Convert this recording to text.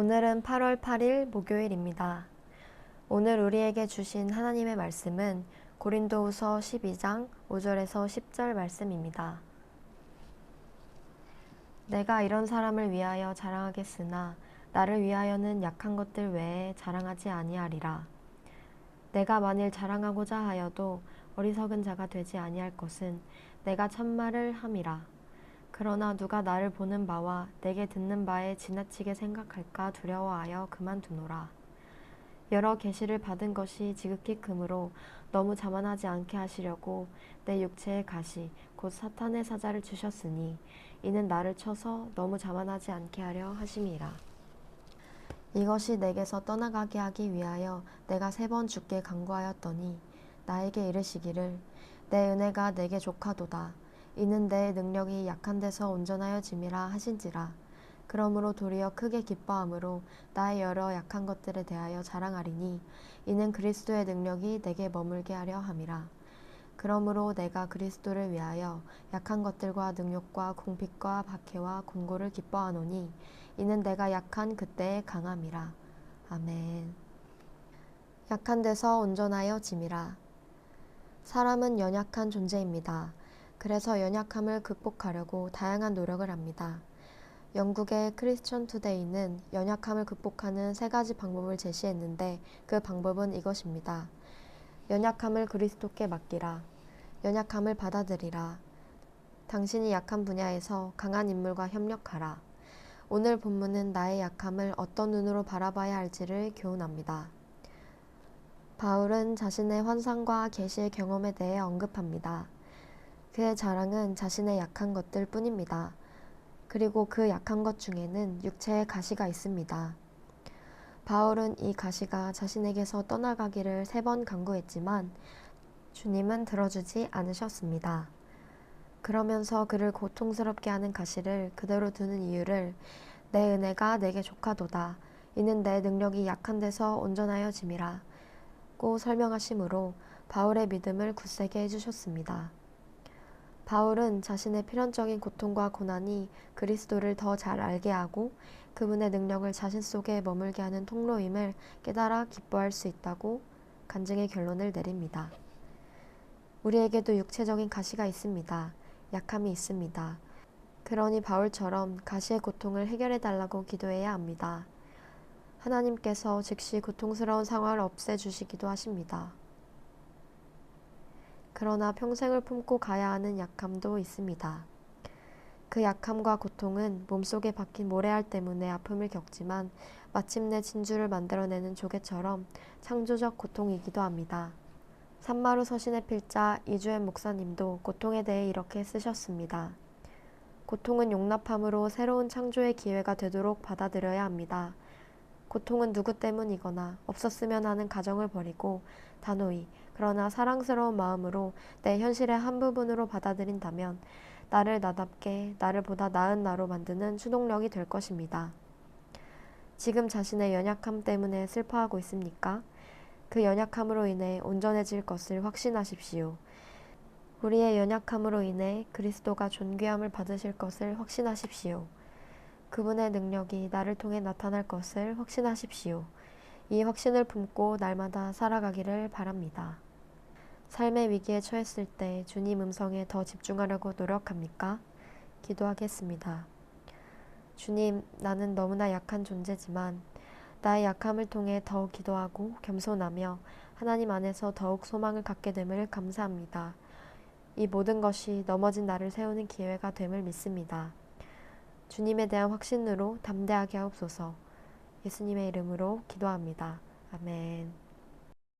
오늘은 8월 8일 목요일입니다. 오늘 우리에게 주신 하나님의 말씀은 고린도후서 12장 5절에서 10절 말씀입니다. 내가 이런 사람을 위하여 자랑하겠으나 나를 위하여는 약한 것들 외에 자랑하지 아니하리라. 내가 만일 자랑하고자 하여도 어리석은 자가 되지 아니할 것은 내가 참말을 함이라. 그러나 누가 나를 보는 바와 내게 듣는 바에 지나치게 생각할까 두려워하여 그만두노라. 여러 계시를 받은 것이 지극히 크므로 너무 자만하지 않게 하시려고 내 육체의 가시 곧 사탄의 사자를 주셨으니 이는 나를 쳐서 너무 자만하지 않게 하려 하심이라. 이것이 내게서 떠나가게 하기 위하여 내가 세 번 죽게 간구하였더니 나에게 이르시기를 내 은혜가 내게 족하도다. 내 능력이 약한 데서 온전하여 짐이라 하신지라. 그러므로 도리어 크게 기뻐함으로 나의 여러 약한 것들에 대하여 자랑하리니 이는 그리스도의 능력이 내게 머물게 하려 함이라. 그러므로 내가 그리스도를 위하여 약한 것들과 능욕과 공핍과 박해와 공고를 기뻐하노니 이는 내가 약한 그때의 강함이라. 아멘. 약한 데서 온전하여 짐이라. 사람은 연약한 존재입니다. 그래서 연약함을 극복하려고 다양한 노력을 합니다. 영국의 크리스천 투데이는 연약함을 극복하는 세 가지 방법을 제시했는데 그 방법은 이것입니다. 연약함을 그리스도께 맡기라. 연약함을 받아들이라. 당신이 약한 분야에서 강한 인물과 협력하라. 오늘 본문은 나의 약함을 어떤 눈으로 바라봐야 할지를 교훈합니다. 바울은 자신의 환상과 계시의 경험에 대해 언급합니다. 그의 자랑은 자신의 약한 것들 뿐입니다. 그리고 그 약한 것 중에는 육체의 가시가 있습니다. 바울은 이 가시가 자신에게서 떠나가기를 세 번 강구했지만 주님은 들어주지 않으셨습니다. 그러면서 그를 고통스럽게 하는 가시를 그대로 두는 이유를 내 은혜가 내게 족하도다. 이는 내 능력이 약한 데서 온전하여 짐이라. 고 설명하심으로 바울의 믿음을 굳세게 해주셨습니다. 바울은 자신의 필연적인 고통과 고난이 그리스도를 더 잘 알게 하고 그분의 능력을 자신 속에 머물게 하는 통로임을 깨달아 기뻐할 수 있다고 간증의 결론을 내립니다. 우리에게도 육체적인 가시가 있습니다. 약함이 있습니다. 그러니 바울처럼 가시의 고통을 해결해 달라고 기도해야 합니다. 하나님께서 즉시 고통스러운 상황을 없애주시기도 하십니다. 그러나 평생을 품고 가야 하는 약함도 있습니다. 그 약함과 고통은 몸속에 박힌 모래알 때문에 아픔을 겪지만 마침내 진주를 만들어내는 조개처럼 창조적 고통이기도 합니다. 산마루 서신의 필자 이주연 목사님도 고통에 대해 이렇게 쓰셨습니다. 고통은 용납함으로 새로운 창조의 기회가 되도록 받아들여야 합니다. 고통은 누구 때문이거나 없었으면 하는 가정을 버리고 단호히 그러나 사랑스러운 마음으로 내 현실의 한 부분으로 받아들인다면 나를 나답게 나를 보다 나은 나로 만드는 추동력이 될 것입니다. 지금 자신의 연약함 때문에 슬퍼하고 있습니까? 그 연약함으로 인해 온전해질 것을 확신하십시오. 우리의 연약함으로 인해 그리스도가 존귀함을 받으실 것을 확신하십시오. 그분의 능력이 나를 통해 나타날 것을 확신하십시오. 이 확신을 품고 날마다 살아가기를 바랍니다. 삶의 위기에 처했을 때 주님 음성에 더 집중하려고 노력합니까? 기도하겠습니다. 주님, 나는 너무나 약한 존재지만 나의 약함을 통해 더욱 기도하고 겸손하며 하나님 안에서 더욱 소망을 갖게 됨을 감사합니다. 이 모든 것이 넘어진 나를 세우는 기회가 됨을 믿습니다. 주님에 대한 확신으로 담대하게 하옵소서. 예수님의 이름으로 기도합니다. 아멘.